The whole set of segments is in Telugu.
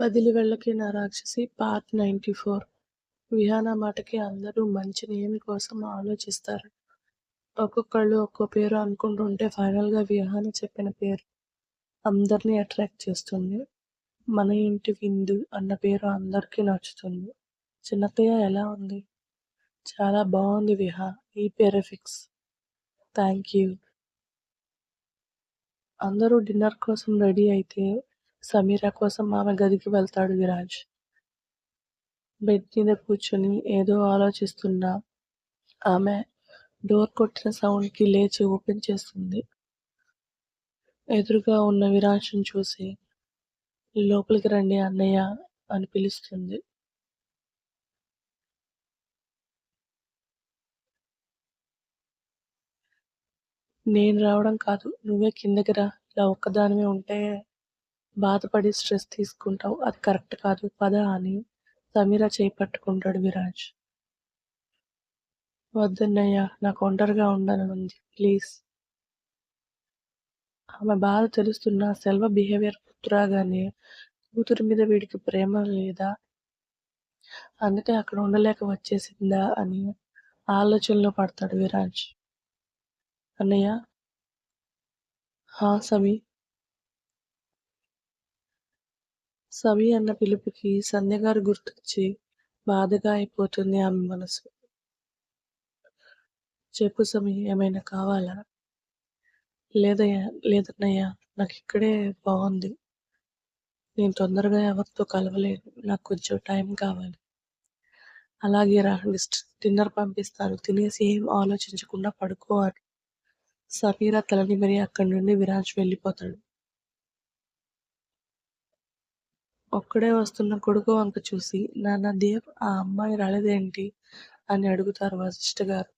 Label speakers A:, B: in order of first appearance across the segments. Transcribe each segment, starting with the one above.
A: వదిలి వెళ్ళకి నా రాక్షసి పార్ట్ నైంటీ ఫోర్. విహాన మాటకి అందరూ మంచి నేమి కోసం ఆలోచిస్తారు. ఒక్కొక్కళ్ళు ఒక్కో పేరు అనుకుంటుంటే ఫైనల్గా విహాన చెప్పిన పేరు అందరినీ అట్రాక్ట్ చేస్తుంది. మన ఇంటి విందు అన్న పేరు అందరికీ నచ్చుతుంది. చిన్నత్తయ్య ఎలా ఉంది? చాలా బాగుంది విహా ఈ పేరే ఫిక్స్. Thank you. అందరూ డిన్నర్ కోసం రెడీ అయితే సమీర కోసం ఆమె గదికి వెళ్తాడు విరాజ్. బెడ్ మీద కూర్చొని ఏదో ఆలోచిస్తున్నా. ఆమె డోర్ కొట్టిన సౌండ్కి లేచి ఓపెన్ చేస్తుంది. ఎదురుగా ఉన్న విరాజ్ని చూసి లోపలికి రండి అన్నయ్య అని పిలుస్తుంది. నేను రావడం కాదు నువ్వే కిందకి రా. ఇలా ఒక్కదానివే ఉంటే బాధపడి స్ట్రెస్ తీసుకుంటావు. అది కరెక్ట్ కాదు. పద అని సమీర చేపట్టుకుంటాడు విరాజ్. వద్దన్నయ్య నాకు ఒంటరిగా ఉండాలనుంది ప్లీజ్. ఆమె బాధ తెలుస్తున్న సెల్వ బిహేవియర్ గుర్తురాగానే కూతురి మీద వీడికి ప్రేమ లేదా? అందుకే అక్కడ ఉండలేక వచ్చేసిందా అని ఆలోచనలో పడతాడు విరాజ్. అన్నయ్య? హా సవి సవి అన్న పిలుపుకి సంధ్య గారు గుర్తొచ్చి బాధగా అయిపోతుంది ఆమె మనసు. చెప్పు సమి ఏమైనా కావాలా? లేదయ్యా లేదన్నయ్యా నాకు ఇక్కడే బాగుంది నేను తొందరగా ఎవరితో కలవలేను నాకు కొంచెం టైం కావాలి. అలాగే రా డిన్నర్ పంపిస్తాను తినేసి ఏం ఆలోచించకుండా పడుకోవాలి. సమీర తలని మరి అక్కడి నుండి విరాజ్ వెళ్ళిపోతాడు. ఒక్కడే వస్తున్న కొడుకు వంక చూసి నాన్న దేవ్ ఆ అమ్మాయి రాలేదేంటి? అని అడుగుతారు వశిష్ఠ గారు.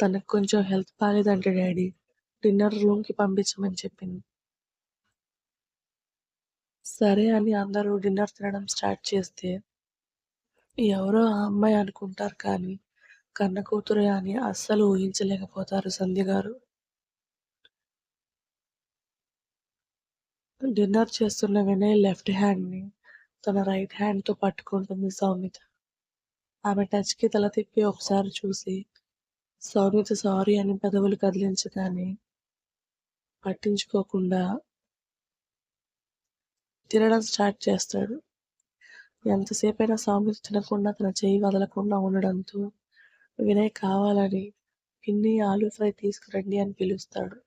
A: తనకు కొంచెం హెల్త్ బాగాలేదంటే డాడీ డిన్నర్ రూమ్కి పంపించమని చెప్పింది. సరే అని అందరూ డిన్నర్ తినడం స్టార్ట్ చేస్తే ఎవరో ఆ అమ్మాయి అనుకుంటారు కానీ కన్న కూతురే అని అస్సలు ఊహించలేకపోతారు సంధ్య గారు. డిన్నర్ చేస్తున్న వినయ్ లెఫ్ట్ హ్యాండ్ని తన రైట్ హ్యాండ్తో పట్టుకుంటుంది సౌమిత. ఆమె టచ్కి తల తిప్పి ఒకసారి చూసి సౌమిత సారీ అని పెదవులు కదిలించగానే పట్టించుకోకుండా తినడం స్టార్ట్ చేస్తాడు. ఎంతసేపైనా సౌమిత తినకుండా తన చేయి వదలకుండా ఉండడంతో వినయ్ కావాలని పిన్ని ఆలూ ఫ్రై తీసుకురండి అని పిలుస్తాడు.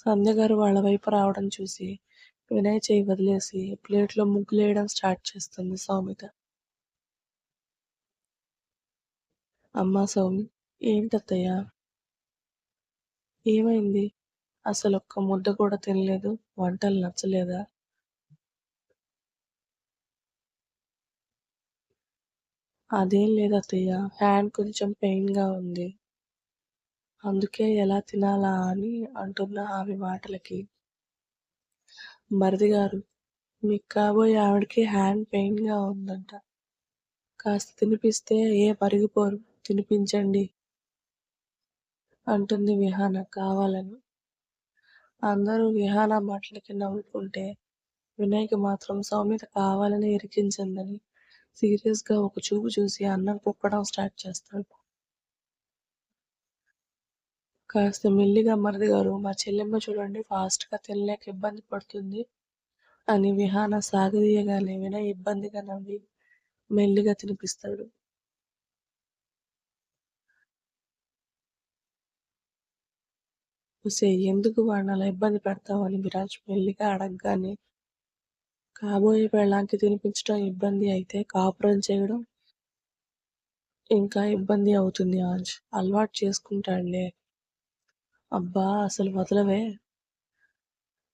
A: సంధ్య గారు వాళ్ళ వైపు రావడం చూసి వినయ్ చేయి వదిలేసి ప్లేట్లో ముగ్గులేయడం స్టార్ట్ చేస్తుంది సౌమిత. అమ్మా సౌమి ఏంటత్తయ్య? ఏమైంది? అసలు ఒక్క ముద్ద కూడా తినలేదు వంటలు నచ్చలేదా? అదేం లేదు అత్తయ్య హ్యాండ్ కొంచెం పెయిన్గా ఉంది. అందుకే ఎలా తినాలా అని అంటున్న ఆమె మాటలకి. మరిది గారు మీకు కాబోయే ఆవిడకి హ్యాండ్ పెయిన్గా ఉందంట. కాస్త తినిపిస్తే ఏ పరిగిపోరు తినిపించండి అంటుంది విహాన కావాలని. అందరూ విహాన మాటలకి నవ్వుకుంటే వినయ్కి మాత్రం సౌమ్యత కావాలని ఇరికించిందని సీరియస్గా ఒక చూపు చూసి అన్నం కుక్కడం స్టార్ట్ చేస్తాడు. కాస్త మెల్లిగా మరిది గారు మా చెల్లెమ్మ చూడండి ఫాస్ట్గా తినలేక ఇబ్బంది పడుతుంది అని విహాన సాగదీయగానే వినయ్ ఇబ్బందిగా నవ్వి మెల్లిగా తినిపిస్తాడు. ఉసే ఎందుకు వాడిని అలా ఇబ్బంది పెడతావని విరాజ్ మెల్లిగా అడగగానే కాబోయే పెళ్ళాంకి తినిపించడం ఇబ్బంది అయితే కాపురం చేయడం ఇంకా ఇబ్బంది అవుతుంది ఆంజ్. అలవాటు చేసుకుంటాడులే. అబ్బా! అసలు వదలవే.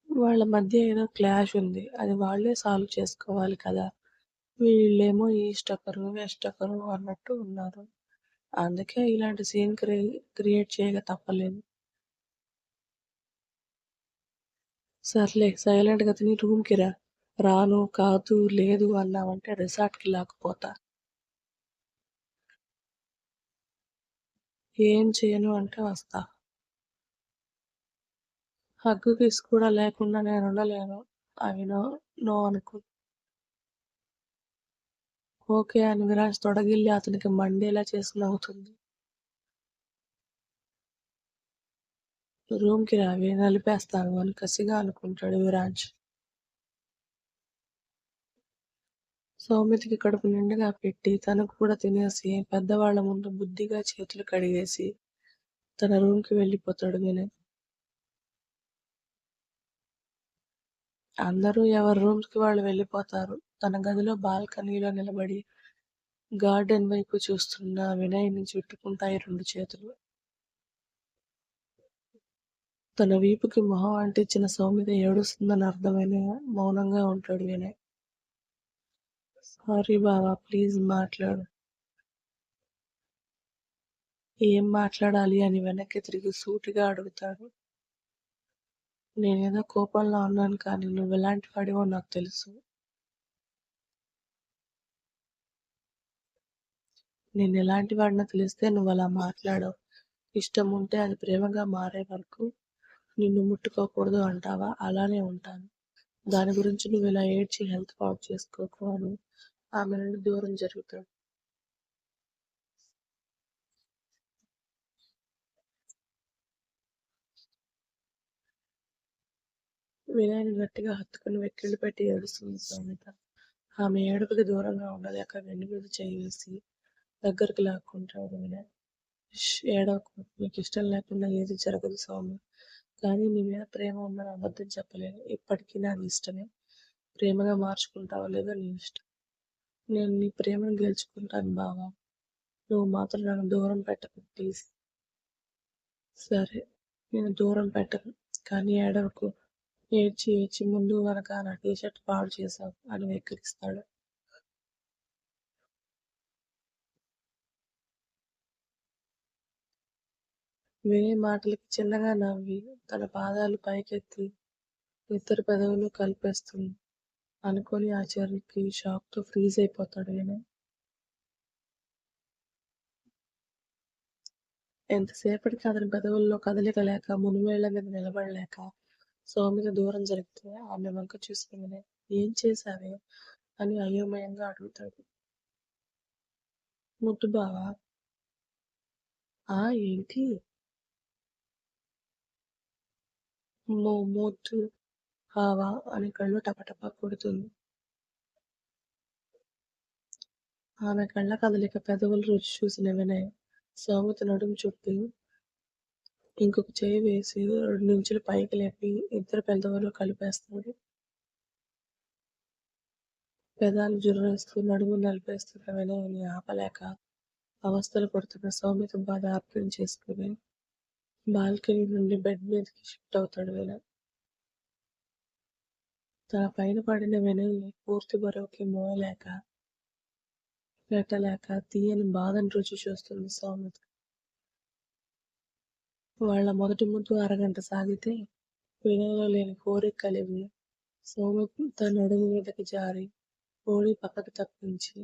A: వాళ్ళ మధ్య ఏదో క్లాష్ ఉంది. అది వాళ్ళే సాల్వ్ చేసుకోవాలి కదా. వీళ్ళేమో ఈస్ట్ ఒకరు వెస్ట్ ఒకరు అన్నట్టు ఉన్నారు. అందుకే ఇలాంటి సీన్ క్రి క్రియేట్ చేయక తప్పలేదు. సర్లే సైలెంట్గా తిని రూమ్కి రా. రాను కాదు లేదు అన్నావంటే రిసార్ట్కి లాక్కుపోతా. ఏం చేయను అంటే వస్తా. హగ్గు కిస్ కూడా లేకుండా నేను ఉండలేను. అవి నో నో అనుకు. ఓకే అని విరాజ్ తొడగిల్లి అతనికి మండేలా చేసి నవ్వుతుంది. రూమ్కి రావి నలిపేస్తాను అని కసిగా అనుకుంటాడు విరాజ్. సౌమితికి కడుపు నిండుగా పెట్టి తనకు కూడా తినేసి పెద్దవాళ్ళ ముందు బుద్ధిగా చేతులు కడిగేసి తన రూమ్కి వెళ్ళిపోతాడు వినయ్. అందరూ ఎవరి రూమ్స్కి వాళ్ళు వెళ్ళిపోతారు. తన గదిలో బాల్కనీలో నిలబడి గార్డెన్ వైపు చూస్తున్న వినయ్ని చుట్టుకుంటాయి రెండు చేతులు. తన వీపుకి మొహం అంటించిన సౌమ్యత ఏడుస్తుందని అర్థమైన మౌనంగా ఉంటాడు వినయ్. సారీ బావా ప్లీజ్ మాట్లాడు. ఏం మాట్లాడాలి? అని వెనక్కి తిరిగి సూటిగా అడుగుతాడు. నేనేదో కోపంలో ఉన్నాను కానీ నువ్వు ఎలాంటి వాడివో నాకు తెలుసు. నేను ఎలాంటి వాడినో తెలిస్తే నువ్వు అలా మాట్లాడవు. ఇష్టం ఉంటే అది ప్రేమగా మారే వరకు నిన్ను ముట్టుకోకూడదు అంటావా? అలానే ఉంటాను. దాని గురించి నువ్వు ఇలా ఏడ్చి హెల్త్ పాడు చేసుకోకు అని ఆమె నుండి దూరం జరుగుతాడు వినాయని గట్టిగా హత్తుకుని వెక్కిళ్ళు పెట్టి ఏడుస్తుంది సౌమిత ఆమె ఏడుపుకి దూరంగా ఉండలేక వెన్ను మీద చేసి దగ్గరికి లాక్కుంటాడు వినయ్ "ష్, ఏడవకు నీకు ఇష్టం లేకుండా ఏది జరగదు సౌమ్య కానీ నీ మీద ప్రేమ ఉందని అబద్ధం చెప్పలేను. ఇప్పటికీ నాది ఇష్టమే. ప్రేమగా మార్చుకుంటావో లేదో నీ ఇష్టం? నేను నీ ప్రేమను గెలుచుకుంటాను బావా. నువ్వు మాత్రం నన్ను దూరం పెట్టకు ప్లీజ్. సరే నేను దూరం పెట్టను. కానీ ఏడవకు. ఏడ్చి ఏడ్చి ముందు వెనక నా టీషర్ట్ పాడు చేశావు. అని వెక్కిరిస్తాడు. వినే మాటలకి చిన్నగా నవ్వి తన పాదాలు పైకెత్తి ఇద్దరు పెదవులు కలిపేస్తుంది. అనుకొని ఆ చర్యకి షాక్తో ఫ్రీజ్ అయిపోతాడు వినయ్ ఎంతసేపటికి అతని పెదవుల్లో కదలిక లేక మునివేళ్ళ మీద నిలబడలేక సౌమిత దూరం జరిగితే ఆమె వంక చూసుకుని వినయ్ ఏం చేశావే? అని అయోమయంగా అడుగుతాడు. ముట్టు బావా ఆ ఏంటి? మో మోతు హావా అని కళ్ళు టపటపా కొడుతుంది. ఆమె కళ్ళ కదలిక పెదవులు రుచి చూసిన వినయ్ సౌమిత నడుము చుట్టూ ఇంకొక చేయి వేసి రెండు నుంచులు పైకి లేపి ఇద్దరు పెద్దవాళ్ళు కలిపేస్తాడు పెదాలు జుర్రేస్తూ నడుము నలిపేస్తున్న వినయని ఆపలేక అవస్థలు పడుతున్న సౌమ్యత బాధ అర్థం చేసుకుని బాల్కనీ నుండి బెడ్ మీదకి షిఫ్ట్ అవుతాడు వినయ్ తన పైన పడిన వినయ్ని పూర్తి బరువుకి మోయలేక పెట్టలేక తీయని బాధను రుచి చూస్తుంది సౌమిత వాళ్ళ మొదటి ముద్దు అరగంట సాగితే వినయ్లో లేని కోరిక కలిగి సోమ తన నడుము మీదకి జారి కోడి పక్కకు తప్పించి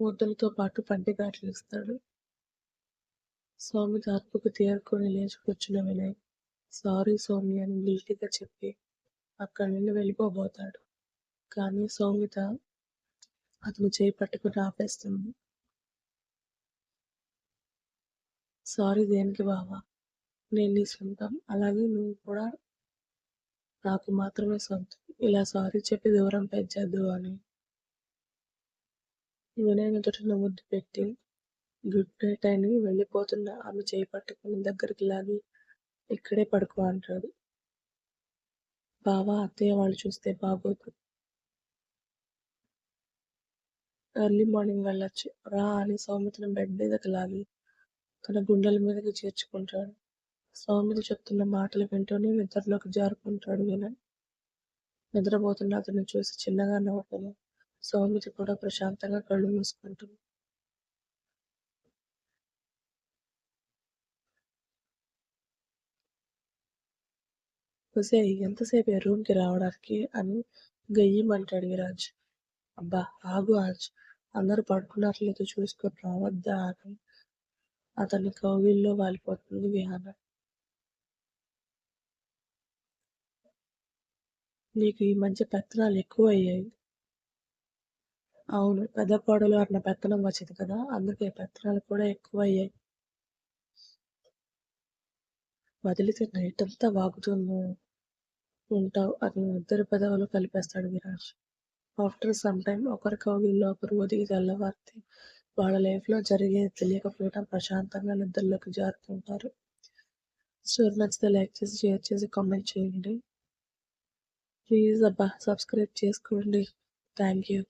A: ముద్దలతో పాటు పంటి ఘాట్లు ఇస్తాడు. సౌమిత అర్పుకు తేరుకొని లేచి కూర్చున్న వినయ్ సారీ సోమి అని గిల్టీగా చెప్పి అక్కడి నుండి వెళ్ళిపోబోతాడు. కానీ సౌమిత అతను చేయి పట్టుకుని ఆపేస్తుంది. సారీ దేనికి బావా? నేను నీ సొంతం. అలాగే నువ్వు కూడా నాకు మాత్రమే సొంతం. ఇలా సారీ చెప్పి దూరం పెంచద్దు అని. వినయ్ ముద్దు పెట్టి గుడ్ నైట్ అని వెళ్ళిపోతున్న ఆమె చేయి పట్టుకుని దగ్గరికి లాగి ఇక్కడే పడుకో అంటాడు. బావా అత్తయ్య వాళ్ళు చూస్తే బాగోదు. ఎర్లీ మార్నింగ్ వెళ్ళొచ్చు. రా అని సౌమిత్రం బెడ్ మీదకి లాగి తన గుండెల మీదకి చేర్చుకుంటాడు. సౌమిత చెప్తున్న మాటలు వింటూనే నిద్రలోకి జారుకుంటాడు వినయ్. నిద్రపోతున్న అతన్ని చూసి చిన్నగా నవ్వుతాను సౌమిత కూడా ప్రశాంతంగా కళ్ళు మూసుకుంటుంది. ఒసేయ్ ఎంతసేపు రూమ్కి రావడానికి? అని గయ్యమంటాడు విరాజ్. అబ్బా ఆగు ఆజ్. అందరూ పడుకున్నట్లయితే చూసుకొని రావద్దా అని అతని కౌగిల్లో వాలిపోతుంది విహాన. నీకు ఈ మధ్య పెత్తనాలు ఎక్కువ అయ్యాయి అవును. పెద్ద కోడలు అన్న పెత్తనం వచ్చింది కదా! అందుకే పెత్తనాలు కూడా ఎక్కువ అయ్యాయి వదిలితే నైట్ అంతా వాగుతూనే ఉంటావు అని ఇద్దరు పెదవులు కలిపేస్తాడు విరాజ్. ఆఫ్టర్ సమ్ టైమ్ ఒకరి కౌగిల్లో ఒకరు ఒదిగి తెల్లవారితే వాళ్ళ లైఫ్లో జరిగేది తెలియకపోయినా ప్రశాంతంగా నిద్రలోకి జారుతుంటారు స్టోరీ నచ్చితే లైక్ చేసి, షేర్ చేసి, కామెంట్ చేయండి. ప్లీజ్ అబ్బా సబ్స్క్రైబ్ చేసుకోండి. Thank you.